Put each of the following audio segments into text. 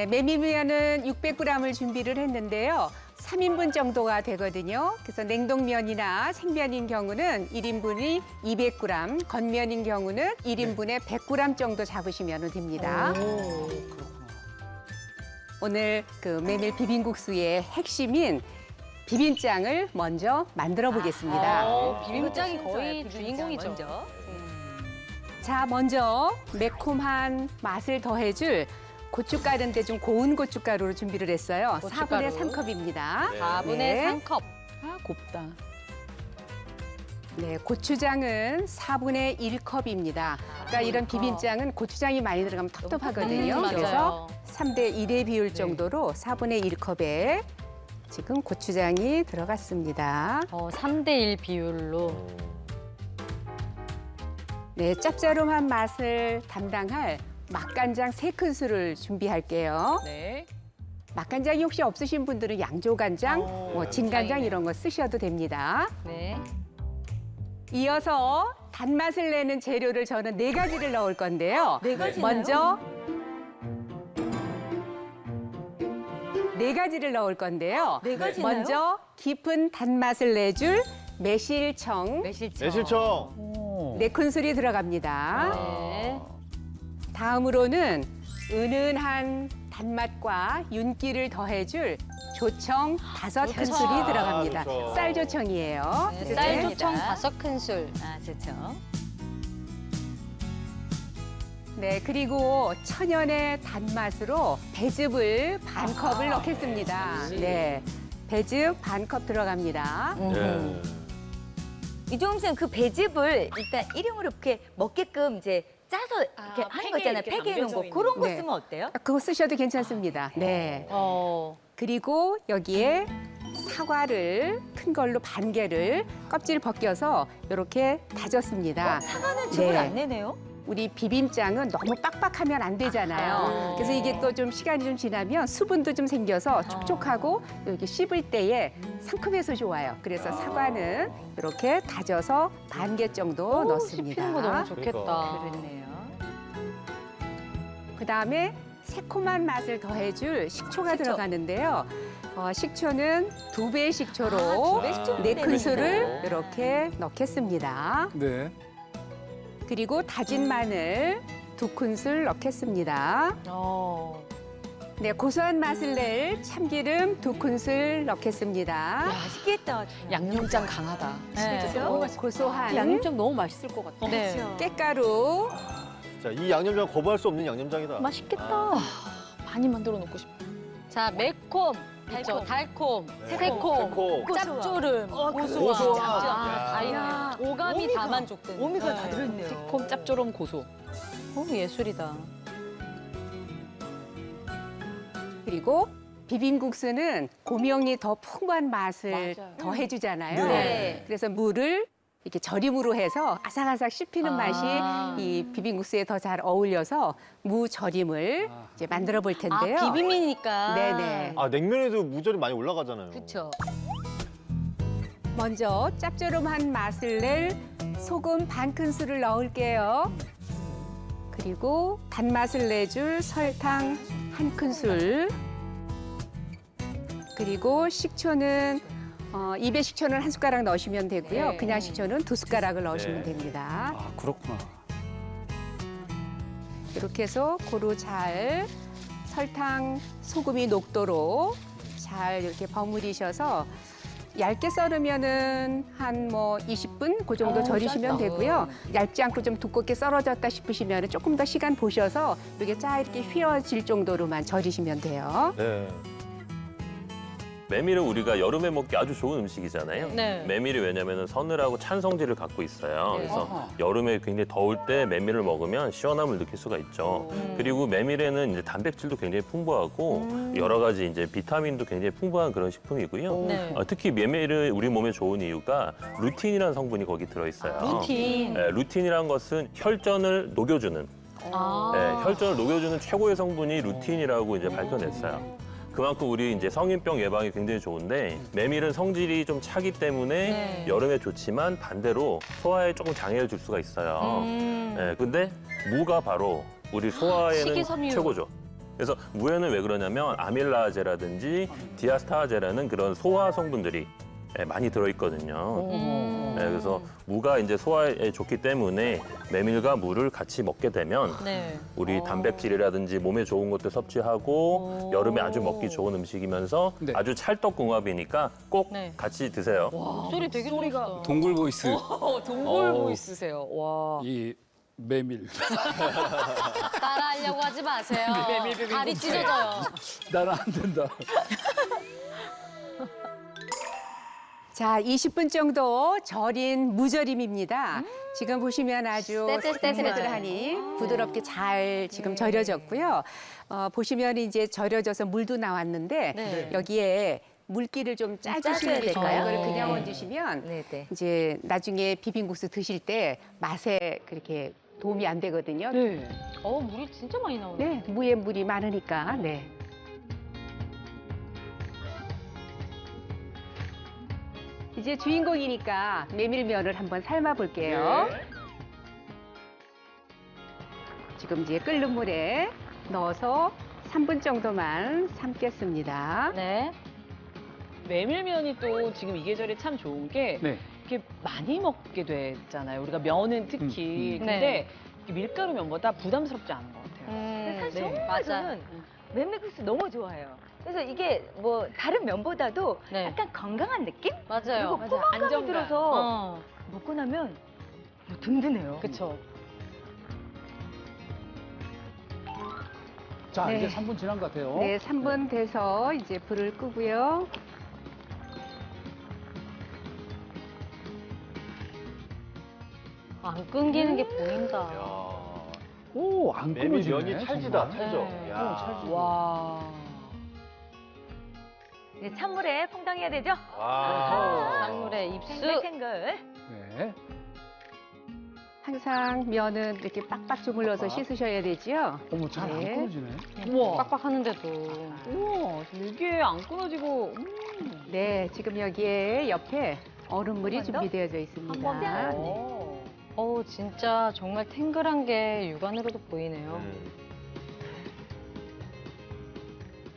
네, 메밀면은 600g을 준비를 했는데요. 3인분 정도가 되거든요. 그래서 냉동면이나 생면인 경우는 1인분이 200g, 건면인 경우는 1인분에 100g 정도 잡으시면 됩니다. 오늘 그 메밀 비빔국수의 핵심인 비빔장을 먼저 만들어 보겠습니다. 어, 비빔장이 거의 주인공이죠. 자, 먼저 매콤한 맛을 더해줄 고춧가루인데 좀 고운 고춧가루로 준비를 했어요. 고춧가루. 4분의 3컵입니다. 4분의 네. 3컵. 아, 곱다. 네, 고추장은 4분의 1컵입니다. 그러니까 이런 비빔장은 고추장이 많이 들어가면 텁텁하거든요. 음, 그래서 맞아요. 3대 1의 비율 정도로 4분의 1컵에 지금 고추장이 들어갔습니다. 어, 3대1 비율로. 네, 짭짤한 맛을 담당할 맛간장 세큰술을 준비할게요. 네. 맛간장이 혹시 없으신 분들은 양조간장, 어, 뭐 진간장. 이런 거 쓰셔도 됩니다. 네. 이어서 단맛을 내는 재료를 저는 네 가지를 넣을 건데요. 네 가지나요? 먼저 네 가지를 넣을 건데요. 네 가지나요? 먼저 깊은 단맛을 내줄 매실청 매실청. 매실청. 오. 네 큰술이 들어갑니다. 네. 다음으로는 은은한 단맛과 윤기를 더해줄 조청 다섯 조청. 큰술이 들어갑니다. 아, 조청. 쌀 조청이에요. 네, 이렇게. 쌀조청 다섯 큰술. 아, 좋죠. 네, 그리고 천연의 단맛으로 배즙을 반 컵을 넣겠습니다. 네, 배즙 반 컵 들어갑니다. 예. 이종훈 씨는 그 배즙을 일단 일용으로 이렇게 먹게끔 이제 짜서 이렇게 아, 하는 거 있잖아요. 이렇게 팩에 있는 거. 담겨져 그런 거 네. 쓰면 어때요? 그거 쓰셔도 괜찮습니다. 네. 어. 그리고 여기에 사과를 큰 걸로 반 개를 껍질 벗겨서 이렇게 다졌습니다. 사과는 즙을 네. 안 내네요. 우리 비빔장은 너무 빡빡하면 안 되잖아요. 아. 그래서 이게 또 좀 시간이 좀 지나면 수분도 좀 생겨서 촉촉하고 이렇게 씹을 때에 상큼해서 좋아요. 그래서 사과는 이렇게 다져서 반 개 정도 넣습니다. 씹히는 거 너무 좋겠다. 그렇네요. 그 다음에 새콤한 맛을 더해줄 식초가 식초. 들어가는데요. 어, 식초는 두 배의 식초로 아, 두배 식초를 네 내는 큰술을. 이렇게 넣겠습니다. 네. 그리고 다진 마늘 두 큰술 넣겠습니다. 어. 네, 고소한 맛을 낼 참기름 두 큰술 넣겠습니다. 맛있겠다. 양념장 강하다. 네. 또 고소한 양념장 너무 맛있을 것 같아. 네. 깨가루 자, 이 양념장 거부할 수 없는 양념장이다. 맛있겠다. 아, 많이 만들어 놓고 싶다. 자, 매콤. 있죠. 달콤. 네. 새콤. 새콤. 짭조름. 어, 고소한. 고소한. 아, 아이, 야. 오감이 오미가- 다 만족된. 오미가 다 네. 들어있네요. 새콤 짭조름 고소. 어, 예술이다. 그리고 비빔국수는 고명이 더 풍부한 맛을 맞아요. 더 해주잖아요. 네. 그래서 물을 이렇게 절임으로 해서 아삭아삭 씹히는 아. 맛이 이 비빔국수에 더 잘 어울려서 무 절임을 아. 이제 만들어 볼 아, 텐데요. 비빔이니까. 네네. 아, 냉면에도 무절이 많이 올라가잖아요. 그렇죠. 먼저 짭조름한 맛을 낼 소금 반 큰술을 넣을게요. 그리고 단맛을 내줄 설탕 한 큰술. 그리고 식초는 어, 입에 식초는 한 숟가락 넣으시면 되고요. 네. 그냥 식초는 두 숟가락을 넣으시면 네. 됩니다. 아, 그렇구나. 이렇게 해서 고루 잘 설탕, 소금이 녹도록 잘 이렇게 버무리셔서 얇게 썰으면은 한 뭐 20분 그 정도 어, 절이시면 짧다. 되고요. 얇지 않고 좀 두껍게 썰어졌다 싶으시면 조금 더 시간 보셔서 이게 쫙 이렇게 휘어질 정도로만 절이시면 돼요. 네. 메밀은 우리가 여름에 먹기 아주 좋은 음식이잖아요. 네. 메밀이 왜냐면 서늘하고 찬 성질을 갖고 있어요. 네. 그래서 어허. 여름에 굉장히 더울 때 메밀을 먹으면 시원함을 느낄 수가 있죠. 음. 그리고 메밀에는 이제 단백질도 굉장히 풍부하고 여러 가지 이제 비타민도 굉장히 풍부한 그런 식품이고요. 네. 어, 특히 메밀이 우리 몸에 좋은 이유가 루틴이라는 성분이 거기 들어 있어요. 루틴. 네, 루틴이란 것은 혈전을 녹여주는 아. 네, 혈전을 녹여주는 최고의 성분이 루틴이라고 이제 밝혀냈어요. 그만큼 우리 이제 성인병 예방이 굉장히 좋은데 메밀은 성질이 좀 차기 때문에 네. 여름에 좋지만 반대로 소화에 조금 장애를 줄 수가 있어요. 음. 네, 근데 무가 바로 우리 소화에는 식이섬유. 최고죠. 그래서 무에는 왜 그러냐면 아밀라제라든지 디아스타제라는 그런 소화 성분들이 예, 많이 들어있거든요. 음. 네, 그래서 무가 이제 소화에 좋기 때문에 메밀과 무를 같이 먹게 되면 네. 우리 단백질이라든지 몸에 좋은 것도 섭취하고 오. 여름에 아주 먹기 좋은 음식이면서 네. 아주 찰떡궁합이니까 꼭 네. 같이 드세요. 목소리 되게 좋았어. 동굴 보이스. 어, 동물 어. 보이스세요. 와. 이 메밀. 따라하려고 하지 마세요. 다리 찢어져요. 나는 안 된다. 자, 20분 정도 절인 무절임입니다. 지금 보시면 아주. 떼들떼들하니 부드럽게 잘 지금 절여졌고요. 어, 보시면 이제 절여져서 물도 나왔는데 네. 여기에 물기를 좀 짜주시면 짜줘야 될까요? 될까요? 그걸 그냥 네. 얹으시면 네네. 이제 나중에 비빔국수 드실 때 맛에 그렇게 도움이 안 되거든요. 네. 어, 물이 진짜 많이 나오네. 네, 무에 물이 많으니까. 네. 이제 주인공이니까 메밀면을 한번 삶아 볼게요. 지금 이제 끓는 물에 넣어서 3분 정도만 삶겠습니다. 네. 메밀면이 또 지금 이 계절에 참 좋은 게 네. 이렇게 많이 먹게 되잖아요. 우리가 면은 특히. 음, 음. 근데 네. 밀가루 면보다 부담스럽지 않은 것 같아요. 음, 사실 네. 정말 맞아. 저는 메밀국수 너무 좋아해요. 그래서 이게 뭐 다른 면보다도 네. 약간 건강한 느낌? 맞아요. 그리고 포만감이 안정감. 들어서 어. 먹고 나면 뭐 든든해요. 그쵸. 자, 네. 이제 3분 지난 것 같아요. 네, 3분 돼서 이제 불을 끄고요. 안 끊기는 게 보인다. 야, 오, 안 끊어지네. 메밀면이 찰지다, 정말. 찰져. 네. 야. 어, 찰지다. 와. 이제 찬물에 퐁당해야 되죠? 와. 찬물에 입수. 탱글탱글. 네. 항상 면은 이렇게 빡빡 주물러서 빡빡. 씻으셔야 되죠. 어머, 잘 안 네. 끊어지네. 우와. 빡빡 하는데도. 우와. 이게 안 끊어지고. 음. 네, 지금 여기에 옆에 얼음물이? 준비되어져 있습니다. 한번 더? 네. 오. 어우, 진짜 정말 탱글한 게 육안으로도 보이네요. 음.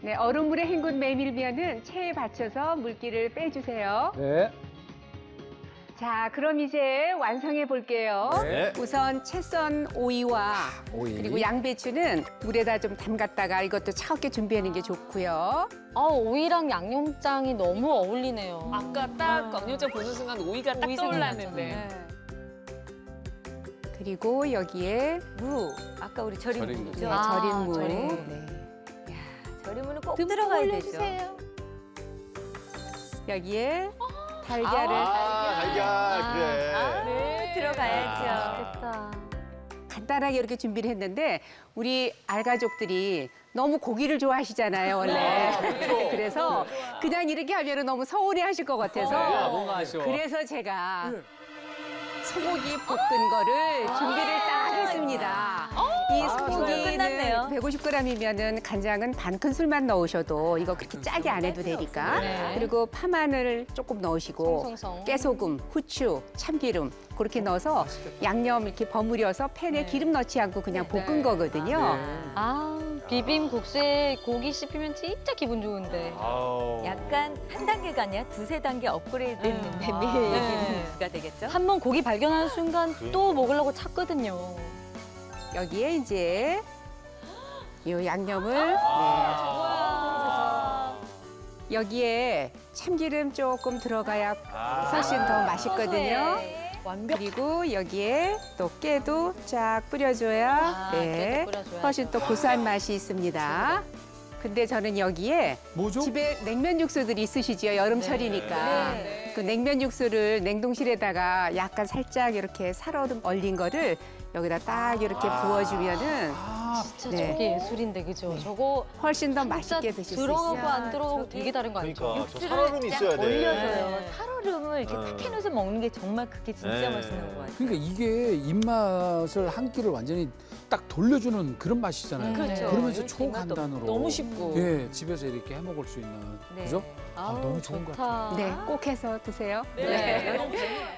네, 얼음물에 헹군 메밀면은 체에 받쳐서 물기를 빼주세요. 네. 자, 그럼 이제 완성해 볼게요. 네. 우선 채썬 오이와 오이. 그리고 양배추는 물에다 좀 담갔다가 이것도 차갑게 준비하는 게 좋고요. 아, 오이랑 양념장이 너무 어울리네요. 아까 딱 양념장 보는 순간 오이가 딱 오이 떠올랐는데. 생각나잖아요. 그리고 여기에 무. 아까 우리 절인 절인 무죠? 네, 아, 절인 무. 절인 무. 네. 절임무는 꼭 듬뿍 들어가야 되죠. 올려주세요. 여기에 달걀을 아, 달걀, 그래. 아, 네. 들어가야죠. 됐다. 간단하게 이렇게 준비를 했는데 우리 알가족들이 너무 고기를 좋아하시잖아요, 원래. 그래서 그냥 이렇게 하면 너무 서운해 하실 것 같아서 뭔가 아쉬워. 그래서 제가 소고기 볶은 거를 준비를 딱 했습니다. 이 소고기는 끝났네요. 150g이면은 간장은 반 큰술만 넣으셔도 이거 그렇게 짜게 안 해도 되니까. 네. 그리고 파마늘 조금 넣으시고 송송송. 깨소금, 후추, 참기름 그렇게 넣어서 양념 이렇게 버무려서 팬에 기름 넣지 않고 그냥 볶은 거거든요. 아, 비빔 국수에 고기 씹히면 진짜 기분 좋은데. 아우. 약간 한 단계가 아니라 두세 단계 업그레이드 된 네. 메밀 네. 비빔국수가 되겠죠? 한 번 고기 발견하는 순간 또 먹으려고 찾거든요. 여기에 이제 이 양념을 아. 네. 여기에 참기름 조금 들어가야 아. 훨씬 더 맛있거든요. 완벽. 그리고 여기에 또 깨도 쫙 뿌려줘야 아, 네, 깨도 뿌려줘야죠. 훨씬 또 고소한 맛이 있습니다. 근데 저는 여기에 뭐죠? 집에 냉면 육수들이 있으시지요 여름철이니까 네. 그 냉면 육수를 냉동실에다가 약간 살짝 이렇게 살얼음 얼린 거를 여기다 딱 이렇게 아. 부어주면은 아, 진짜 네. 저게 예술인데 그죠? 저거 훨씬 더 진짜 맛있게 드실 수 들어가고 있어요. 안 들어가고 되게 다른 거 알죠? 그러니까 저 육수를 살얼음이 쫙 있어야 돼. 올려서요. 네. 살얼음을 이렇게 어. 탁 해놓어서 먹는 게 정말 그게 진짜 네. 맛있는 것 같아요. 그러니까 이게 입맛을 한 끼를 완전히 딱 돌려주는 그런 맛이잖아요. 그렇죠. 그러면서 초간단으로 너무 쉽고. 예, 집에서 이렇게 해 먹을 수 있는 네. 그죠? 아우, 너무 좋은 것 좋다. 네, 꼭 해서 드세요. 네. 재밌다.